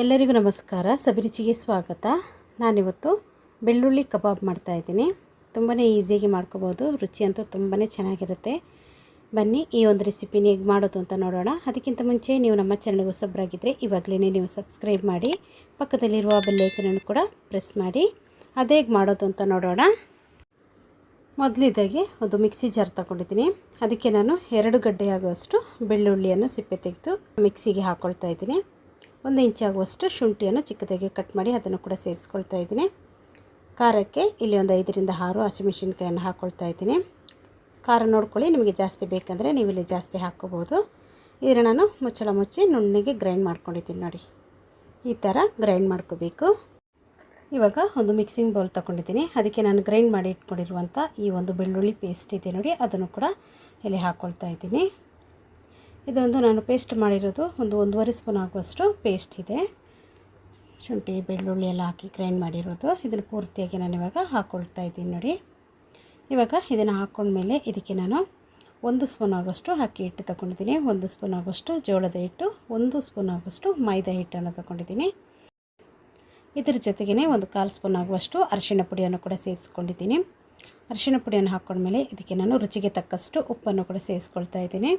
ಎಲ್ಲರಿಗೂ ನಮಸ್ಕಾರ. ಸಬಿರುಚಿಗೆ ಸ್ವಾಗತ. ನಾನಿವತ್ತು ಬೆಳ್ಳುಳ್ಳಿ ಕಬಾಬ್ ಮಾಡ್ತಾಯಿದ್ದೀನಿ ತುಂಬಾ ಈಸಿಯಾಗಿ ಮಾಡ್ಕೋಬೋದು. ರುಚಿ ಅಂತೂ ತುಂಬಾ ಚೆನ್ನಾಗಿರುತ್ತೆ. ಬನ್ನಿ ಈ ಒಂದು ರೆಸಿಪಿನ ಹೇಗೆ ಮಾಡೋದು ಅಂತ ನೋಡೋಣ. ಅದಕ್ಕಿಂತ ಮುಂಚೆ ನೀವು ನಮ್ಮ ಚಾನಲ್ಗೆ ಹೊಸಬ್ರಾಗಿದ್ದರೆ ಇವಾಗಲೇ ನೀವು ಸಬ್ಸ್ಕ್ರೈಬ್ ಮಾಡಿ, ಪಕ್ಕದಲ್ಲಿರುವ ಬೆಲ್ಲೈಕನನ್ನು ಕೂಡ ಪ್ರೆಸ್ ಮಾಡಿ. ಅದೇ ಹೇಗೆ ಮಾಡೋದು ಅಂತ ನೋಡೋಣ. ಮೊದಲಿದ್ದಾಗೆ ಒಂದು ಮಿಕ್ಸಿ ಜಾರ್ ತಗೊಂಡಿದ್ದೀನಿ. ಅದಕ್ಕೆ ನಾನು ಎರಡು ಗಡ್ಡೆ ಆಗುವಷ್ಟು ಬೆಳ್ಳುಳ್ಳಿಯನ್ನು ಸಿಪ್ಪೆ ತೆಗೆದು ಮಿಕ್ಸಿಗೆ ಹಾಕ್ಕೊಳ್ತಾ ಇದ್ದೀನಿ. ಒಂದು ಇಂಚಾಗುವಷ್ಟು ಶುಂಠಿಯನ್ನು ಚಿಕ್ಕದಾಗಿ ಕಟ್ ಮಾಡಿ ಅದನ್ನು ಕೂಡ ಸೇರಿಸ್ಕೊಳ್ತಾ ಇದ್ದೀನಿ. ಖಾರಕ್ಕೆ ಇಲ್ಲಿ ಒಂದು ಐದರಿಂದ ಆರು ಹಸಿಮೆಣಸಿನ್ಕಾಯನ್ನು ಹಾಕ್ಕೊಳ್ತಾ ಇದ್ದೀನಿ. ಖಾರ ನೋಡ್ಕೊಳ್ಳಿ, ನಿಮಗೆ ಜಾಸ್ತಿ ಬೇಕಂದರೆ ನೀವು ಇಲ್ಲಿ ಜಾಸ್ತಿ ಹಾಕ್ಕೋಬೋದು. ಇದನ್ನು ನಾನು ಮುಚ್ಚಳ ಮುಚ್ಚಿ ನುಣ್ಣಗೆ ಗ್ರೈಂಡ್ ಮಾಡ್ಕೊಂಡಿದ್ದೀನಿ ನೋಡಿ. ಈ ಥರ ಗ್ರೈಂಡ್ ಮಾಡ್ಕೋಬೇಕು. ಇವಾಗ ಒಂದು ಮಿಕ್ಸಿಂಗ್ ಬೌಲ್ ತೊಗೊಂಡಿದ್ದೀನಿ. ಅದಕ್ಕೆ ನಾನು ಗ್ರೈಂಡ್ ಮಾಡಿ ಇಟ್ಕೊಂಡಿರುವಂಥ ಈ ಒಂದು ಬೆಳ್ಳುಳ್ಳಿ ಪೇಸ್ಟ್ ಇದೆ ನೋಡಿ, ಅದನ್ನು ಕೂಡ ಇಲ್ಲಿ ಹಾಕ್ಕೊಳ್ತಾ ಇದ್ದೀನಿ. ಇದೊಂದು ನಾನು ಪೇಸ್ಟ್ ಮಾಡಿರೋದು. ಒಂದು ಒಂದೂವರೆ ಸ್ಪೂನ್ ಆಗುವಷ್ಟು ಪೇಸ್ಟ್ ಇದೆ. ಶುಂಠಿ, ಬೆಳ್ಳುಳ್ಳಿ ಎಲ್ಲ ಹಾಕಿ ಗ್ರೈಂಡ್ ಮಾಡಿರೋದು. ಇದನ್ನು ಪೂರ್ತಿಯಾಗಿ ನಾನು ಇವಾಗ ಹಾಕ್ಕೊಳ್ತಾ ಇದ್ದೀನಿ ನೋಡಿ. ಇವಾಗ ಇದನ್ನು ಹಾಕ್ಕೊಂಡ್ಮೇಲೆ ಇದಕ್ಕೆ ನಾನು ಒಂದು ಸ್ಪೂನ್ ಆಗೋಷ್ಟು ಅಕ್ಕಿ ಹಿಟ್ಟು ತಗೊಂಡಿದ್ದೀನಿ. ಒಂದು ಸ್ಪೂನ್ ಆಗೋಷ್ಟು ಜೋಳದ ಹಿಟ್ಟು, ಒಂದು ಸ್ಪೂನ್ ಆಗೋಷ್ಟು ಮೈದಾ ಹಿಟ್ಟನ್ನು ತಗೊಂಡಿದ್ದೀನಿ. ಇದ್ರ ಜೊತೆಗೇ ಒಂದು ಕಾಲು ಸ್ಪೂನ್ ಆಗುವಷ್ಟು ಅರಿಶಿಣ ಪುಡಿಯನ್ನು ಕೂಡ ಸೇರಿಸ್ಕೊಂಡಿದ್ದೀನಿ. ಅರಿಶಿಣ ಪುಡಿಯನ್ನು ಹಾಕ್ಕೊಂಡ್ಮೇಲೆ ಇದಕ್ಕೆ ನಾನು ರುಚಿಗೆ ತಕ್ಕಷ್ಟು ಉಪ್ಪನ್ನು ಕೂಡ ಸೇರಿಸ್ಕೊಳ್ತಾ ಇದ್ದೀನಿ.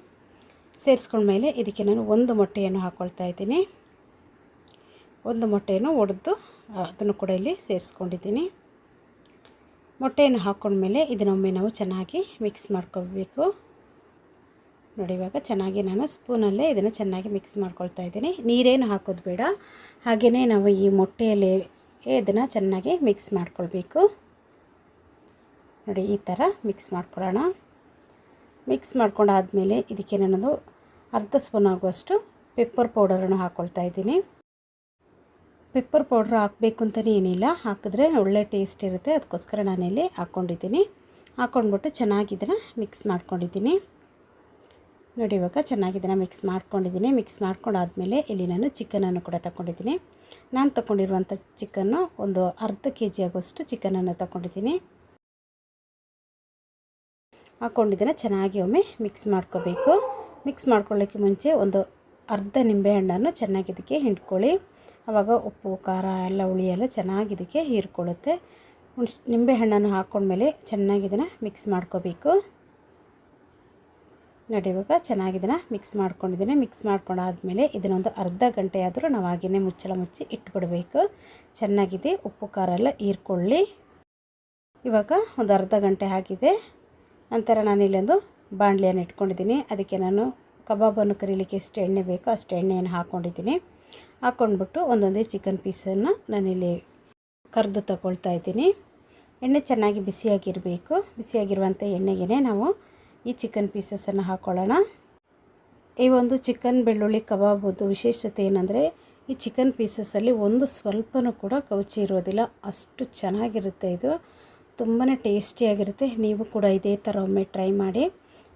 ಸೇರಿಸ್ಕೊಂಡ್ಮೇಲೆ ಇದಕ್ಕೆ ನಾನು ಒಂದು ಮೊಟ್ಟೆಯನ್ನು ಹಾಕ್ಕೊಳ್ತಾ ಇದ್ದೀನಿ. ಒಂದು ಮೊಟ್ಟೆಯನ್ನು ಒಡೆದು ಅದನ್ನು ಕೂಡ ಇಲ್ಲಿ ಸೇರಿಸ್ಕೊಂಡಿದ್ದೀನಿ. ಮೊಟ್ಟೆಯನ್ನು ಹಾಕ್ಕೊಂಡ್ಮೇಲೆ ಇದನ್ನೊಮ್ಮೆ ನಾವು ಚೆನ್ನಾಗಿ ಮಿಕ್ಸ್ ಮಾಡ್ಕೋಬೇಕು. ನೋಡಿ, ಇವಾಗ ಚೆನ್ನಾಗಿ ನಾನು ಸ್ಪೂನಲ್ಲೇ ಇದನ್ನು ಚೆನ್ನಾಗಿ ಮಿಕ್ಸ್ ಮಾಡ್ಕೊಳ್ತಾ ಇದ್ದೀನಿ. ನೀರೇನು ಹಾಕೋದು ಬೇಡ. ಹಾಗೆಯೇ ನಾವು ಈ ಮೊಟ್ಟೆಯಲ್ಲಿ ಇದನ್ನು ಚೆನ್ನಾಗಿ ಮಿಕ್ಸ್ ಮಾಡ್ಕೊಳ್ಬೇಕು. ನೋಡಿ, ಈ ಥರ ಮಿಕ್ಸ್ ಮಾಡ್ಕೊಳ್ಳೋಣ. ಮಿಕ್ಸ್ ಮಾಡ್ಕೊಂಡಾದಮೇಲೆ ಇದಕ್ಕೆ ನಾನೊಂದು ಅರ್ಧ ಸ್ಪೂನ್ ಆಗುವಷ್ಟು ಪೆಪ್ಪರ್ ಪೌಡರನ್ನು ಹಾಕ್ಕೊಳ್ತಾ ಇದ್ದೀನಿ. ಪೆಪ್ಪರ್ ಪೌಡ್ರ್ ಹಾಕಬೇಕು ಅಂತಲೇ ಏನಿಲ್ಲ, ಹಾಕಿದ್ರೆ ಒಳ್ಳೆ ಟೇಸ್ಟ್ ಇರುತ್ತೆ. ಅದಕ್ಕೋಸ್ಕರ ನಾನಿಲ್ಲಿ ಹಾಕ್ಕೊಂಡಿದ್ದೀನಿ ಹಾಕ್ಕೊಂಡ್ಬಿಟ್ಟು ಚೆನ್ನಾಗಿ ಮಿಕ್ಸ್ ಮಾಡ್ಕೊಂಡಿದ್ದೀನಿ. ನೋಡಿ ಇವಾಗ ಚೆನ್ನಾಗಿ ಮಿಕ್ಸ್ ಮಾಡ್ಕೊಂಡಿದ್ದೀನಿ. ಮಿಕ್ಸ್ ಮಾಡ್ಕೊಂಡಾದಮೇಲೆ ಇಲ್ಲಿ ನಾನು ಚಿಕನನ್ನು ಕೂಡ ತಗೊಂಡಿದ್ದೀನಿ ನಾನು ತಗೊಂಡಿರುವಂಥ ಚಿಕನ್ನು ಒಂದು ಅರ್ಧ ಕೆ ಜಿ ಆಗುವಷ್ಟು ಚಿಕನನ್ನು ತಗೊಂಡಿದ್ದೀನಿ ಹಾಕ್ಕೊಂಡಿದ್ದನ್ನು ಚೆನ್ನಾಗಿ ಒಮ್ಮೆ ಮಿಕ್ಸ್ ಮಾಡ್ಕೋಬೇಕು. ಮಿಕ್ಸ್ ಮಾಡ್ಕೊಳ್ಳೋಕ್ಕೆ ಮುಂಚೆ ಒಂದು ಅರ್ಧ ನಿಂಬೆಹಣ್ಣನ್ನು ಚೆನ್ನಾಗಿ ಇದಕ್ಕೆ ಹಿಂಡ್ಕೊಳ್ಳಿ. ಆವಾಗ ಉಪ್ಪು, ಖಾರ ಎಲ್ಲ ಹುಳಿ ಎಲ್ಲ ಚೆನ್ನಾಗಿ ಇದಕ್ಕೆ ಹೀರ್ಕೊಳ್ಳುತ್ತೆ. ನಿಂಬೆಹಣ್ಣನ್ನು ಹಾಕ್ಕೊಂಡ್ಮೇಲೆ ಚೆನ್ನಾಗಿ ಇದನ್ನು ಮಿಕ್ಸ್ ಮಾಡ್ಕೋಬೇಕು. ನೋಡಿ, ಇವಾಗ ಚೆನ್ನಾಗಿ ಮಿಕ್ಸ್ ಮಾಡ್ಕೊಂಡಿದ್ದೀನಿ. ಮಿಕ್ಸ್ ಮಾಡ್ಕೊಂಡಾದ್ಮೇಲೆ ಇದನ್ನೊಂದು ಅರ್ಧ ಗಂಟೆ ಆದರೂ ನಾವು ಹಾಗೆಯೇ ಮುಚ್ಚಳ ಮುಚ್ಚಿ ಇಟ್ಬಿಡಬೇಕು. ಚೆನ್ನಾಗಿದೆ. ಉಪ್ಪು, ಖಾರ ಎಲ್ಲ ಹೀರ್ಕೊಳ್ಳಿ. ಇವಾಗ ಒಂದು ಅರ್ಧ ಗಂಟೆ ಆಗಿದೆ. ನಂತರ ನಾನಿಲ್ಲೊಂದು ಬಾಣಲಿಯನ್ನು ಇಟ್ಕೊಂಡಿದ್ದೀನಿ. ಅದಕ್ಕೆ ನಾನು ಕಬಾಬನ್ನು ಕರೀಲಿಕ್ಕೆ ಎಷ್ಟು ಎಣ್ಣೆ ಬೇಕೋ ಅಷ್ಟು ಎಣ್ಣೆಯನ್ನು ಹಾಕ್ಕೊಂಡಿದ್ದೀನಿ ಹಾಕ್ಕೊಂಡ್ಬಿಟ್ಟು ಒಂದೊಂದೇ ಚಿಕನ್ ಪೀಸನ್ನು ನಾನಿಲ್ಲಿ ಕರೆದು ತಗೊಳ್ತಾ ಇದ್ದೀನಿ. ಎಣ್ಣೆ ಚೆನ್ನಾಗಿ ಬಿಸಿಯಾಗಿರಬೇಕು. ಬಿಸಿಯಾಗಿರುವಂಥ ಎಣ್ಣೆಗೆ ನಾವು ಈ ಚಿಕನ್ ಪೀಸಸನ್ನು ಹಾಕ್ಕೊಳ್ಳೋಣ ಈ ಒಂದು ಚಿಕನ್ ಬೆಳ್ಳುಳ್ಳಿ ಕಬಾಬದ್ದು ವಿಶೇಷತೆ ಏನಂದರೆ, ಈ ಚಿಕನ್ ಪೀಸಸಲ್ಲಿ ಒಂದು ಸ್ವಲ್ಪನೂ ಕೂಡ ಕೌಚಿ ಇರೋದಿಲ್ಲ. ಅಷ್ಟು ಚೆನ್ನಾಗಿರುತ್ತೆ ಇದು. ತುಂಬಾ ಟೇಸ್ಟಿಯಾಗಿರುತ್ತೆ ನೀವು ಕೂಡ ಇದೇ ಥರ ಒಮ್ಮೆ ಟ್ರೈ ಮಾಡಿ.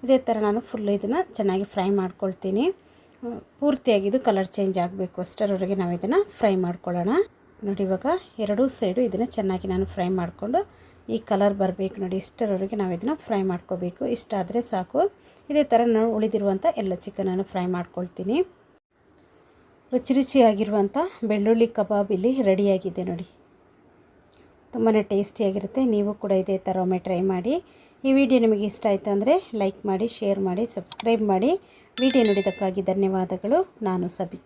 ಇದೇ ಥರ ನಾನು ಫುಲ್ ಇದನ್ನು ಚೆನ್ನಾಗಿ ಫ್ರೈ ಮಾಡ್ಕೊಳ್ತೀನಿ. ಪೂರ್ತಿಯಾಗಿದ್ದು ಕಲರ್ ಚೇಂಜ್ ಆಗಬೇಕು. ಅಷ್ಟರವರೆಗೆ ನಾವು ಇದನ್ನು ಫ್ರೈ ಮಾಡ್ಕೊಳ್ಳೋಣ. ನೋಡಿ ಇವಾಗ ಎರಡೂ ಸೈಡು ಇದನ್ನು ಚೆನ್ನಾಗಿ ನಾನು ಫ್ರೈ ಮಾಡಿಕೊಂಡು ಈ ಕಲರ್ ಬರಬೇಕು ನೋಡಿ. ಇಷ್ಟರವರೆಗೆ ನಾವು ಇದನ್ನು ಫ್ರೈ ಮಾಡ್ಕೋಬೇಕು. ಇಷ್ಟಾದರೆ ಸಾಕು. ಇದೇ ಥರ ನಾನು ಉಳಿದಿರುವಂಥ ಎಲ್ಲ ಚಿಕನನ್ನು ಫ್ರೈ ಮಾಡ್ಕೊಳ್ತೀನಿ. ರುಚಿ ರುಚಿಯಾಗಿರುವಂಥ ಬೆಳ್ಳುಳ್ಳಿ ಕಬಾಬ್ ಇಲ್ಲಿ ರೆಡಿಯಾಗಿದೆ ನೋಡಿ. ತುಂಬಾ ಟೇಸ್ಟಿಯಾಗಿರುತ್ತೆ. ನೀವು ಕೂಡ ಇದೇ ಥರ ಒಮ್ಮೆ ಟ್ರೈ ಮಾಡಿ. ಈ ವಿಡಿಯೋ ನಿಮಗೆ ಇಷ್ಟ ಆಯಿತು ಅಂದರೆ ಲೈಕ್ ಮಾಡಿ, ಶೇರ್ ಮಾಡಿ, ಸಬ್ಸ್ಕ್ರೈಬ್ ಮಾಡಿ. ವಿಡಿಯೋ ನೋಡಿದ್ದಕ್ಕಾಗಿ ಧನ್ಯವಾದಗಳು. ನಾನು ಸಬಿ.